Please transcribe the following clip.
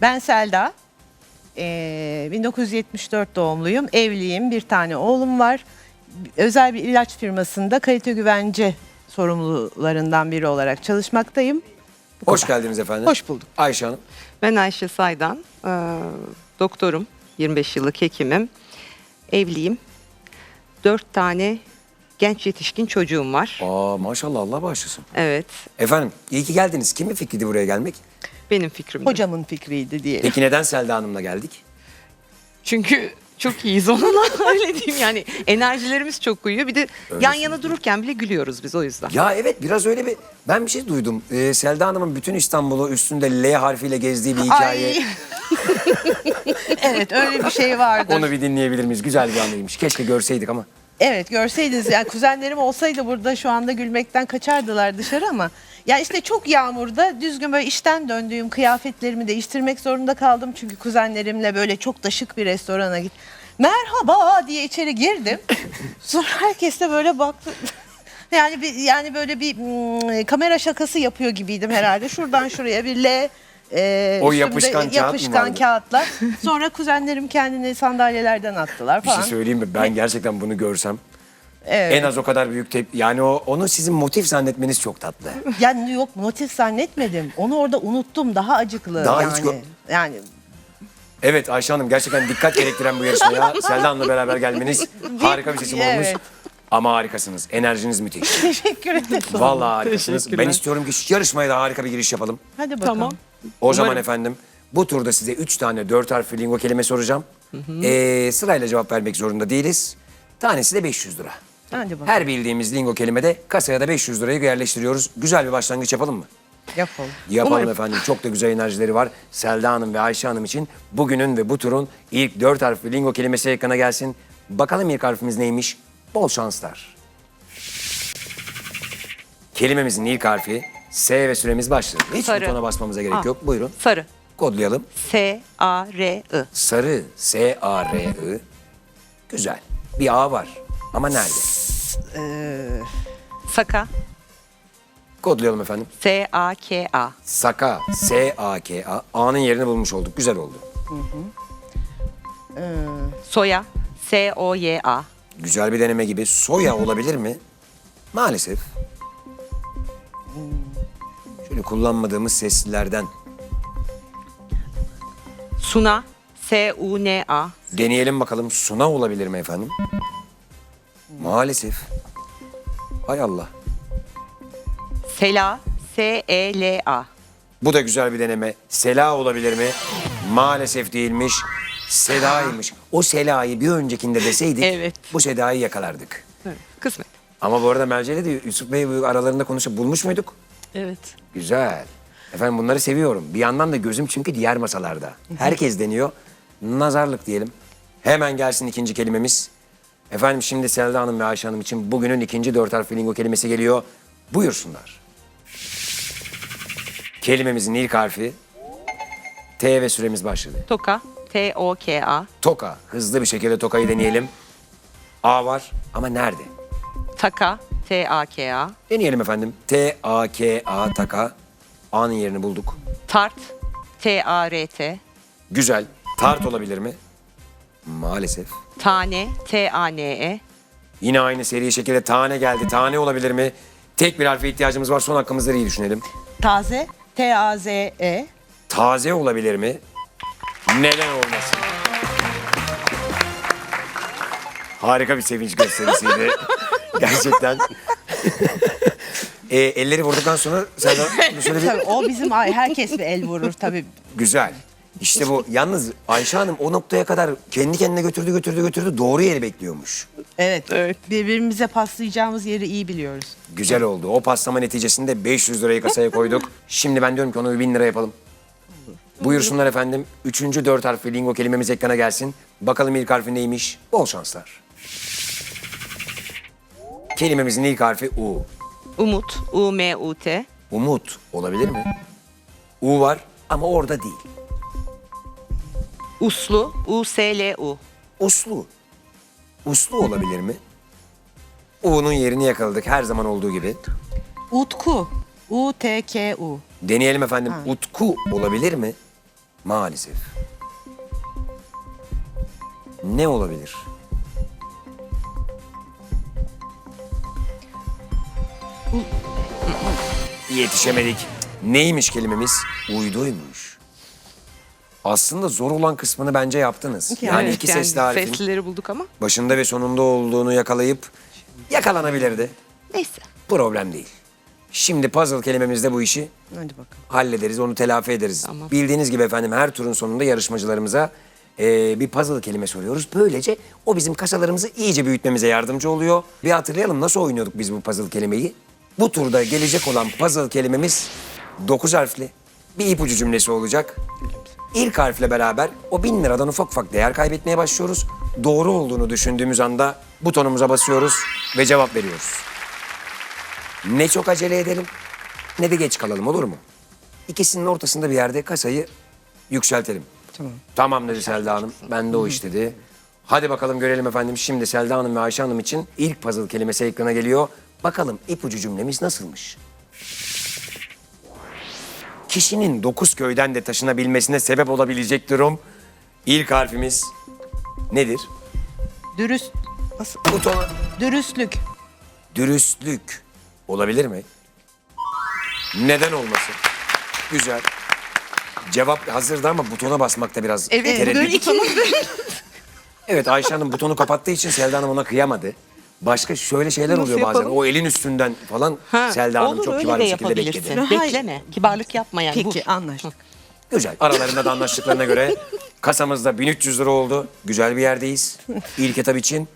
Ben Selda. Ee, 1974 doğumluyum. Evliyim. Bir tane oğlum var. Özel bir ilaç firmasında kalite güvence sorumlularından biri olarak çalışmaktayım. Hoş geldiniz efendim. Hoş bulduk. Ayşe Hanım. Ben Ayşe Saydan, eee, doktorum, 25 yıllık hekimim, evliyim. Dört tane genç yetişkin çocuğum var. Aa maşallah Allah bağışlasın. Evet, Efendim iyi ki geldiniz. Kimin fikriydi buraya gelmek? Benim fikrim. Hocamın fikriydi diyelim. Peki neden Selda Hanım'la geldik? Çünkü çok iyiyiz onunla öyle diyeyim yani. Enerjilerimiz çok uyuyor. Bir de yan yana dururken bile gülüyoruz biz o yüzden. Ya evet biraz öyle bir... Ben bir şey duydum. Ee, Selda Hanım'ın bütün İstanbul'u üstünde L harfiyle gezdiği bir hikaye. Ay. evet öyle bir şey vardır. Onu bir dinleyebilir miyiz? Güzel bir anıymış. Keşke görseydik ama. Evet görseydiniz yani kuzenlerim olsaydı burada şu anda gülmekten kaçardılar dışarı ama ya işte çok yağmurda düzgün böyle işten döndüğüm kıyafetlerimi değiştirmek zorunda kaldım çünkü kuzenlerimle böyle çok da şık bir restorana git. Merhaba diye içeri girdim. Sonra herkes de böyle baktı. Yani bir yani böyle bir mm, kamera şakası yapıyor gibiydim herhalde. Şuradan şuraya bir L e, O üstümde yapışkan kağıt mı yapışkan vardı? kağıtlar. Sonra kuzenlerim kendini sandalyelerden attılar Bir şey falan. söyleyeyim mi? Ben gerçekten bunu görsem Evet. en az o kadar büyük tepki. Yani o onu sizin motif zannetmeniz çok tatlı. Yani yok motif zannetmedim. Onu orada unuttum. Daha acıklı Daha yani. hiç gö- yani Evet Ayşe Hanım gerçekten dikkat gerektiren bu yarışmaya Selda Hanım'la beraber gelmeniz harika bir seçim olmuş. Evet. Ama harikasınız. Enerjiniz müthiş. teşekkür ederim. Vallahi harikasınız. Teşekkürler. Ben istiyorum ki şu yarışmaya da harika bir giriş yapalım. Hadi bakalım. Tamam. O zaman efendim bu turda size üç tane dört harfli lingo kelime soracağım. Ee, sırayla cevap vermek zorunda değiliz. Tanesi de 500 lira. Hadi bakalım. Her bildiğimiz lingo kelimede kasaya da 500 lirayı yerleştiriyoruz. Güzel bir başlangıç yapalım mı? Yapalım. Yapalım Umarım. efendim. Çok da güzel enerjileri var. Selda Hanım ve Ayşe Hanım için bugünün ve bu turun ilk dört harfli lingo kelimesi ekrana gelsin. Bakalım ilk harfimiz neymiş? Bol şanslar. Kelimemizin ilk harfi S ve süremiz başladı. Hiç Sarı. butona basmamıza gerek Aa. yok. Buyurun. Sarı. Kodlayalım. S-A-R-I. Sarı, S-A-R-I. Güzel. Bir A var. Ama nerede? Saka. Kodlayalım efendim. S-A-K-A. Saka, S-A-K-A. A'nın yerini bulmuş olduk. Güzel oldu. Soya. S-O-Y-A. Güzel bir deneme gibi. Soya olabilir mi? Maalesef. Şöyle kullanmadığımız seslilerden. Suna. S-U-N-A. Deneyelim bakalım. Suna olabilir mi efendim? Maalesef. Hay Allah. Sela. S-E-L-A. Bu da güzel bir deneme. Sela olabilir mi? Maalesef değilmiş. Seda'ymış. O Sela'yı bir öncekinde deseydik Evet. bu Seda'yı yakalardık. Evet, Kısmet. Ama bu arada Merce'yle de Yusuf Bey bu aralarında konuşup bulmuş muyduk? Evet. Güzel. Efendim bunları seviyorum. Bir yandan da gözüm çünkü diğer masalarda. Herkes deniyor. Nazarlık diyelim. Hemen gelsin ikinci kelimemiz. Efendim şimdi Selda Hanım ve Ayşe Hanım için bugünün ikinci dört harfli lingo kelimesi geliyor. Buyursunlar. Kelimemizin ilk harfi T ve süremiz başladı. Toka. T-O-K-A. Toka. Hızlı bir şekilde tokayı deneyelim. A var ama nerede? Taka. T-A-K-A. Deneyelim efendim. T, A, K, A, taka. A'nın yerini bulduk. Tart. T-A-R-T. Güzel. Tart olabilir mi? Maalesef. Tane. T-A-N-E. Yine aynı seri şekilde tane geldi. Tane olabilir mi? Tek bir harfe ihtiyacımız var. Son hakkımızda iyi düşünelim. Taze. T-A-Z-E. Taze olabilir mi? Neden olmasın? Harika bir sevinç gösterisiydi. Gerçekten. e, elleri vurduktan sonra sen de şöyle bir Tabii o bizim ay herkes bir el vurur tabii. Güzel. İşte bu. Yalnız Ayşe Hanım o noktaya kadar kendi kendine götürdü götürdü götürdü. Doğru yeri bekliyormuş. Evet. Evet. Birbirimize paslayacağımız yeri iyi biliyoruz. Güzel oldu. O paslama neticesinde 500 lirayı kasaya koyduk. Şimdi ben diyorum ki onu bir 1000 lira yapalım. Buyursunlar efendim. Üçüncü dört harfli lingo kelimemiz ekrana gelsin. Bakalım ilk harfi neymiş? Bol şanslar. Kelimemizin ilk harfi U. Umut. U-M-U-T. Umut olabilir mi? U var ama orada değil. Uslu. U-S-L-U. Uslu. Uslu olabilir mi? U'nun yerini yakaladık her zaman olduğu gibi. Utku. U-T-K-U. Deneyelim efendim. Utku olabilir mi? Maalesef. Ne olabilir? Yetişemedik. Neymiş kelimemiz? Uyduymuş. Aslında zor olan kısmını bence yaptınız. Yani Evet, iki sesli harfin Seslileri bulduk ama başında ve sonunda olduğunu yakalayıp yakalanabilirdi. neyse. Problem değil. Şimdi puzzle kelimemizde bu işi Hadi bakalım. hallederiz, onu telafi ederiz. Tamam. Bildiğiniz gibi efendim her turun sonunda yarışmacılarımıza eee, bir puzzle kelime soruyoruz. Böylece o bizim kasalarımızı iyice büyütmemize yardımcı oluyor. Bir hatırlayalım nasıl oynuyorduk biz bu puzzle kelimeyi? Bu turda gelecek olan puzzle kelimemiz 9 harfli bir ipucu cümlesi olacak. İlk harfle beraber o bin liradan ufak ufak değer kaybetmeye başlıyoruz. Doğru olduğunu düşündüğümüz anda butonumuza basıyoruz ve cevap veriyoruz. Ne çok acele edelim ne de geç kalalım olur mu? İkisinin ortasında bir yerde kasayı yükseltelim. Tamam. Tamam dedi Selda Hanım. Ben de o iş dedi. Hadi bakalım görelim efendim. Şimdi Selda Hanım ve Ayşe Hanım için ilk puzzle kelimesi ekrana geliyor. Bakalım ipucu cümlemiz nasılmış? Kişinin dokuz köyden de taşınabilmesine sebep olabilecek durum. İlk harfimiz nedir? Dürüst. Nasıl? Butona Dürüstlük. dürüstlük olabilir mi? Neden olmasın? Güzel. Cevap hazırdı ama butona basmakta biraz Evet, tereddüt. iki Evet Ayşe Hanım butonu kapattığı için Selda Hanım ona kıyamadı. Başka şöyle şeyler Nasıl oluyor bazen. yapalım? O elin üstünden falan Ha, Selda Hanım olur, çok öyle kibar de bir şekilde yapabilirsin. bekledi. Bekleme. Kibarlık yapma yani. Peki Bu. anlaştık. Güzel. Aralarında da anlaştıklarına göre kasamızda 1300 lira oldu. Güzel bir yerdeyiz. İlk etap için